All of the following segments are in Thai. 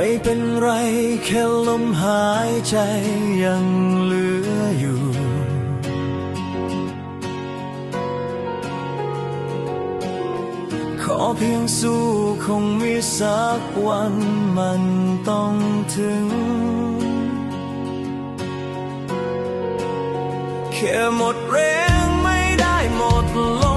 ไม่เป็นไรแค่ลมหายใจยังเหลืออยู่ ขอเพียงสู้คงมีสักวันมันต้องถึง แค่หมดแรงไม่ได้หมดลม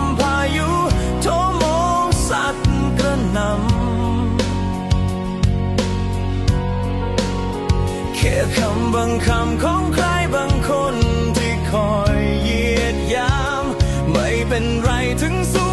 บางคำของใครบางคนที่คอยเยียดยาม ไม่เป็นไรถึงสู้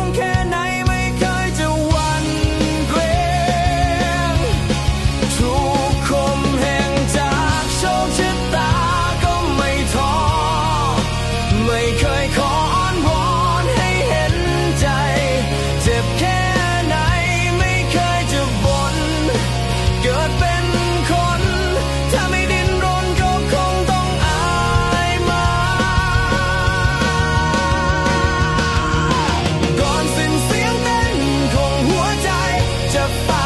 to find